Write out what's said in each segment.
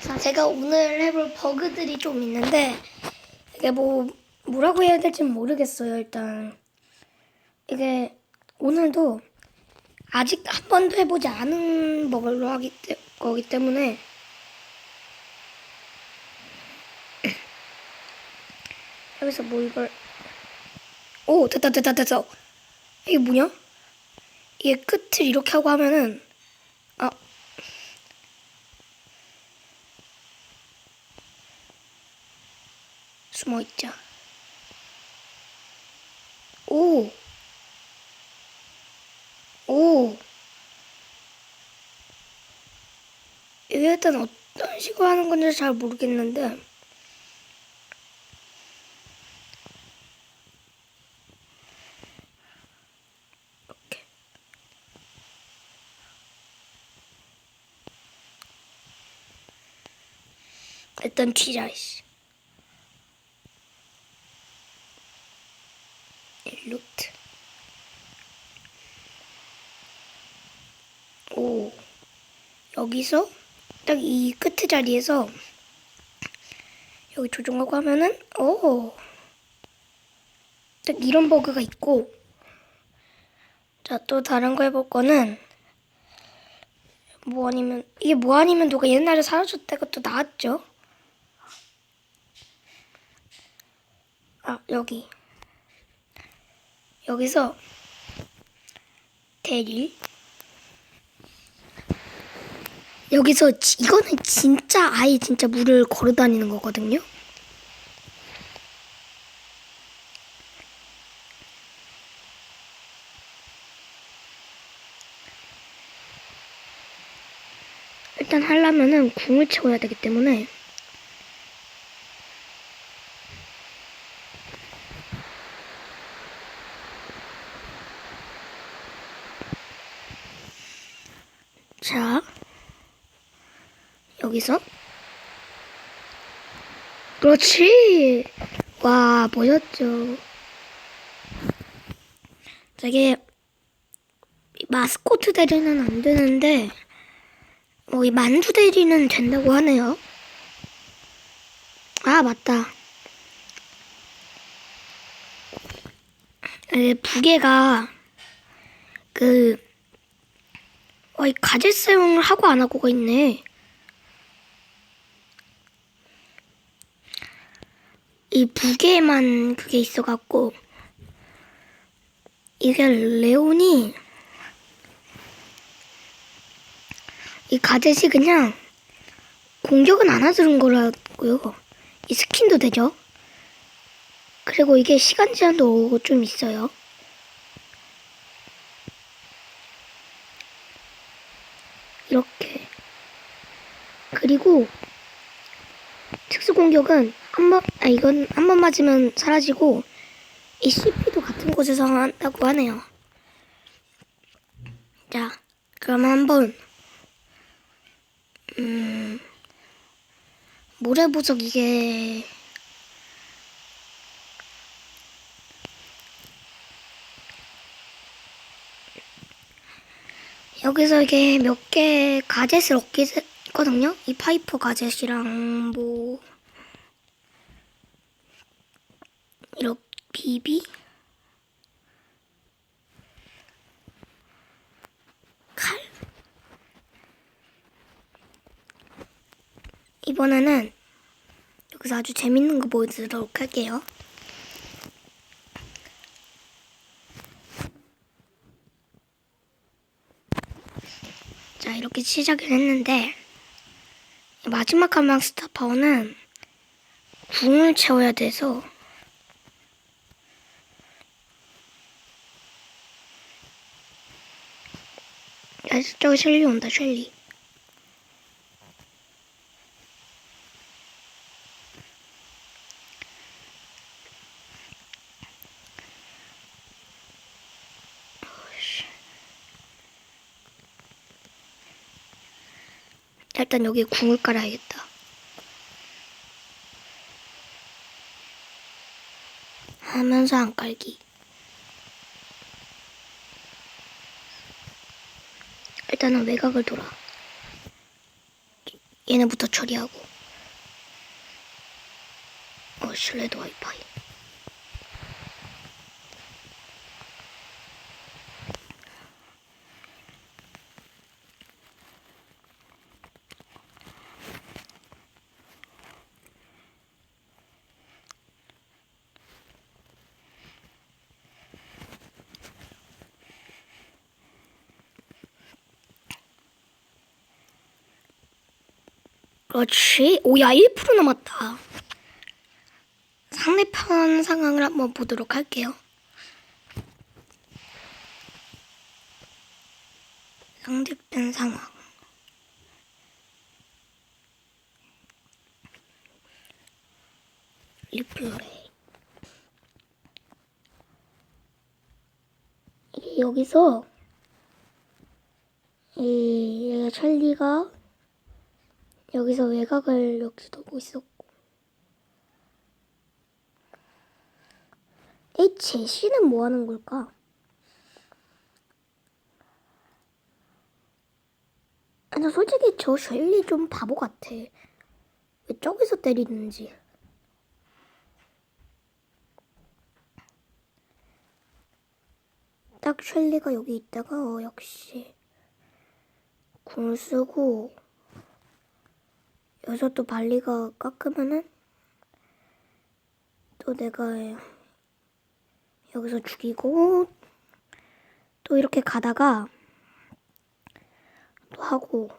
자, 제가 오늘 해볼 버그들이 좀 있는데 이게 뭐 뭐라고 해야 될지 모르겠어요. 일단 이게 오늘도 아직 한 번도 해보지 않은 버그로 하기 때, 거기 때문에 여기서 뭐 이걸 오 됐다 됐다 됐어 이게 뭐냐? 이게 끝을 이렇게 하고 하면은 숨어 있자. 오. 오. 이게 일단 어떤 식으로 하는 건지 잘 모르겠는데. 일단 튀자, 씨. 루트. 오. 여기서 딱 이 끝에 자리에서 여기 조정하고 하면은 오. 딱 이런 버그가 있고 자, 또 다른 거 해볼 거는 뭐 아니면 이게 뭐 아니면 누가 옛날에 사라졌다가 또 나왔죠? 아, 여기. 여기서 대릴 여기서 지- 이거는 진짜 아예 진짜 물을 걸어 다니는 거거든요. 일단 하려면은 궁을 채워야 되기 때문에 자, 여기서. 그렇지! 와, 보셨죠? 되게, 마스코트 대리는 안 되는데, 뭐, 이 만두 대리는 된다고 하네요. 아, 맞다. 에, 부계가, 그, 어, 이 가젤 사용을 하고 안 하고가 있네. 이 부계만 그게 있어갖고 이게 레온이 이 가젯이 그냥 공격은 안 하는 거라고요. 이 스킨도 되죠. 그리고 이게 시간 제한도 좀 있어요. 이렇게. 그리고 특수 공격은 한 번, 아 이건 한 번 맞으면 사라지고 이 CP도 같은 곳에서 한다고 하네요. 자, 그럼 한번 음 모래 보석 이게 여기서 이게 몇 개 가젯을 얻게 했거든요. 이 파이퍼 가젯이랑 뭐 이렇게 비비 칼 이번에는 여기서 아주 재밌는 거 보여드리도록 할게요. 자, 이렇게 시작을 했는데, 마지막 한방 스타 파워는 궁을 채워야 돼서, 야, 저기 셸리 온다, 셸리. 일단 여기 궁을 깔아야겠다. 하면서 안 깔기. 일단은 외곽을 돌아. 얘네부터 처리하고. 어, 실내도 와이파이. 그렇지. 오야 1% 남았다. 상대편 상황을 한번 보도록 할게요. 상대편 상황. 리플레이. 여기서 이 찰리가 여기서 외곽을 여기 두고 있었고. 이 제시는 뭐 하는 걸까? 아니 솔직히 저 쉘리 좀 바보 같아. 왜 저기서 때리는지. 딱 쉘리가 여기 있다가 어, 역시. 궁을 쓰고 여기서 또 발리가 깎으면은 또 내가 여기서 죽이고 또 이렇게 가다가 또 하고.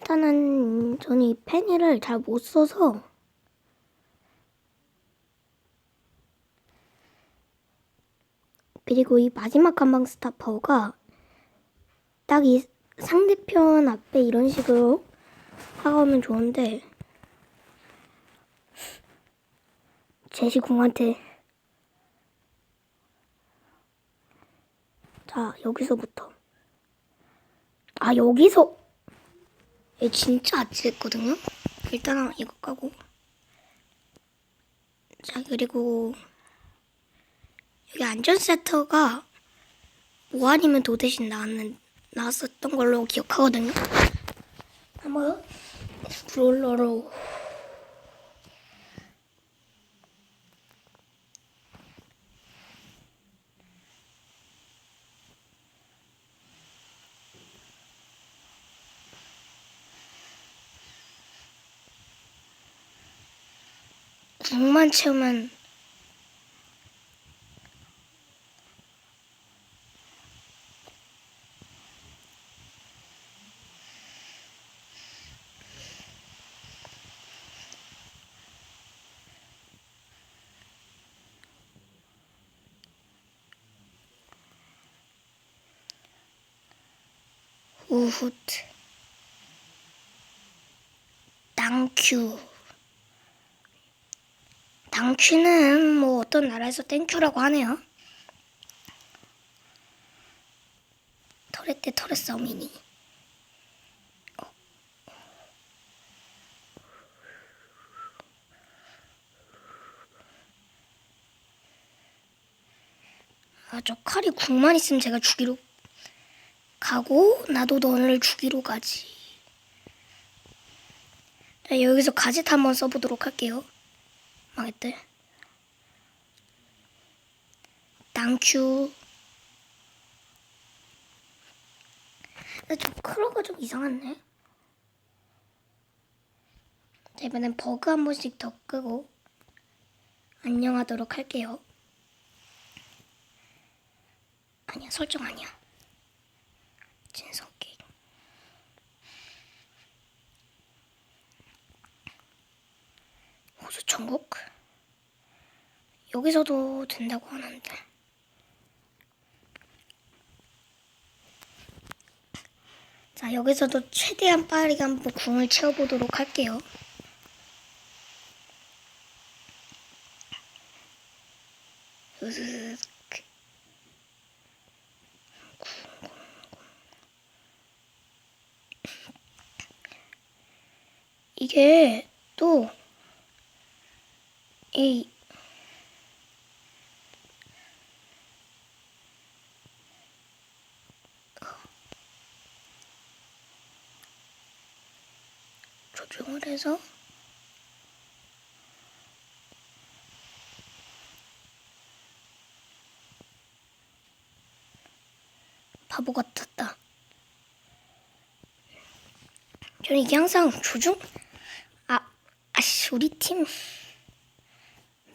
일단은 저는 이 페니를 잘 못 써서 그리고 이 마지막 한방 스타 파워가 딱 이 상대편 앞에 이런 식으로 하가오면 좋은데 제시궁한테 자 여기서부터. 아 여기서! 얘 진짜 아찔했거든요? 일단은 이거 까고. 자 그리고 여기 안전 세터가 뭐 아니면 도 대신 나왔는 나왔었던 걸로 기억하거든요? 한번 브 롤러로 궁만 채우면 우후트 땅큐 당큐는 뭐 어떤 나라에서 땡큐라고 하네요. 터렛 대 터렛 싸움이니. 어. 아, 저 칼이 궁만 있으면 제가 죽이러 가고 나도 너를 죽이러 가지. 자, 여기서 가짓 한번 써보도록 할게요. 망했대. 근데 좀 크로가 좀 이상하네. 자, 이번엔 버그 한 번씩 더 끄고 안녕하도록 할게요. 아니야, 설정 아니야. 진성 게임. 호수 천국? 여기서도 된다고 하는데. 자, 여기서도 최대한 빠르게 한번 궁을 채워보도록 할게요. 으슥. 이게 또, 이, 조정을 해서 바보 같았다. 저는 이게 항상 조종? 우리 팀.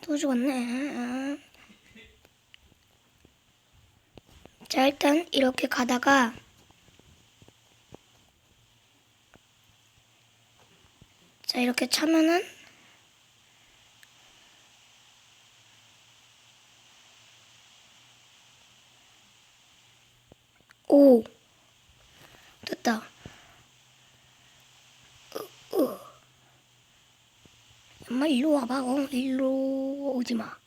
또 죽었네. 자, 일단 이렇게 가다가 자, 이렇게 차면은 오 됐다. 으, 으. 엄마 일로 와봐. 어, 일로 오지 마.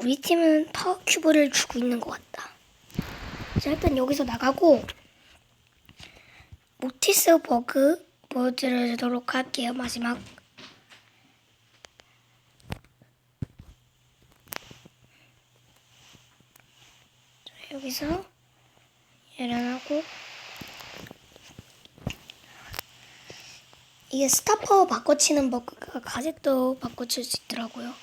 우리 팀은 파워 큐브를 주고 있는 것 같다. 자, 일단 여기서 나가고 모티스 버그 보여드리도록 할게요. 마지막. 자, 여기서 일어나고 이게 스타파워 바꿔치는 버그가 가zet도 바꿔칠 수 있더라고요.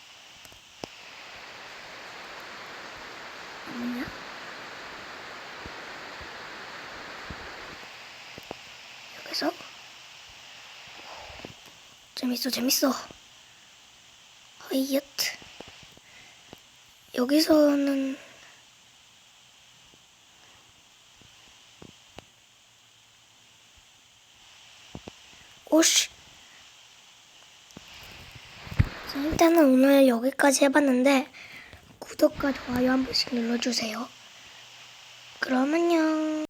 뭐냐? 여기서 재밌어 재밌어 하이엇 여기서는 오씨. 자, 일단은 오늘 여기까지 해봤는데 구독과 좋아요 한 번씩 눌러주세요. 그럼 안녕